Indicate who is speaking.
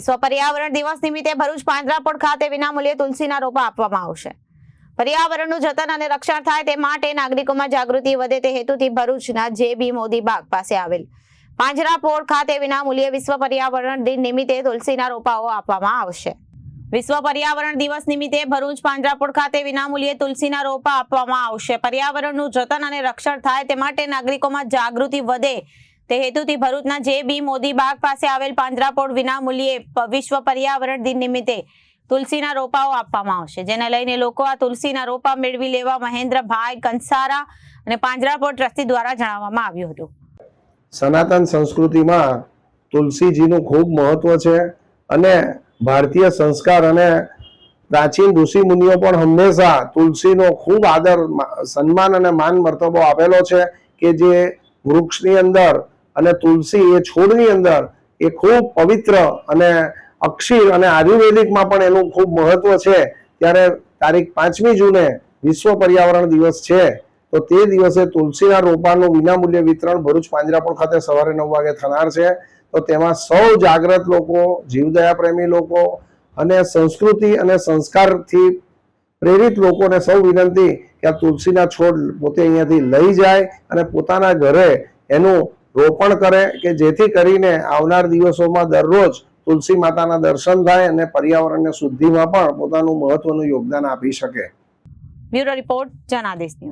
Speaker 1: વિશ્વ પર્યાવરણ દિવસ નિમિત્તે ભરૂચ પાંજરાપોળ ખાતે વિનામૂલ્યે તુલસીના રોપા આપવામાં આવશે. પર્યાવરણનું જતન અને રક્ષણ થાય તે માટે નાગરિકોમાં જાગૃતિ વધે તે હેતુથી ભરૂચના જે બી મોદી બાગ પાસે આવેલ પાંજરાપોળ ખાતે વિનામૂલ્યે વિશ્વ પર્યાવરણ દિન નિમિત્તે તુલસીના રોપાઓ આપવામાં આવશે. વિશ્વ પર્યાવરણ દિવસ નિમિત્તે ભરૂચ પાંજરાપોળ ખાતે વિનામૂલ્યે તુલસીના રોપા આપવામાં આવશે. પર્યાવરણનું જતન અને રક્ષણ થાય તે માટે નાગરિકોમાં જાગૃતિ વધે તે હેતુથી ભરૂચના જે બી મોદી બાગ પાસે આવેલ પાંજરાપોળ વિનામૂલ્યે વિશ્વ પર્યાવરણ દિન નિમિત્તે તુલસીના રોપાઓ આપવામાં આવશે. જેને લઈને લોકો આ તુલસીના રોપા મેળવી લેવા મહેન્દ્રભાઈ કંસારા અને પાંજરાપોળ ટ્રસ્ટી દ્વારા જણાવવામાં આવ્યું હતું.
Speaker 2: સનાતન સંસ્કૃતિમાં તુલસીજીનું ખૂબ મહત્વ છે અને ભારતીય સંસ્કાર અને પ્રાચીન ઋષિ મુનિઓ પણ હંમેશા તુલસીનો ખૂબ આદર સન્માન અને માન મર્તબો આપેલો છે કે જે વૃક્ષની અંદર અને તુલસી એ છોડની અંદર એ ખૂબ પવિત્ર અને અક્ષીર અને આયુર્વેદિકમાં પણ એનું ખૂબ મહત્વ છે. ત્યારે તારીખ પાંચમી જૂને વિશ્વ પર્યાવરણ દિવસ છે. તો તે દિવસે તુલસીના રોપાનું વિનામૂલ્ય વિતરણ ભરૂચ પાંજરાપોળ ખાતે સવારે નવ વાગે થનાર છે. તો તેમાં સૌ જાગ્રત લોકો, જીવદયા પ્રેમી લોકો અને સંસ્કૃતિ અને સંસ્કારથી પ્રેરિત લોકોને સૌ વિનંતી કે આ તુલસીના છોડ પોતે અહીંયાથી લઈ જાય અને પોતાના ઘરે એનું રોપણ કરે કે જેથી કરીને આવનાર દિવસોમાં દરરોજ તુલસી માતાના દર્શન થાય અને પર્યાવરણને શુદ્ધિમાં પણ પોતાનું મહત્વનું યોગદાન આપી શકે.
Speaker 1: Bureau report Janadesh news.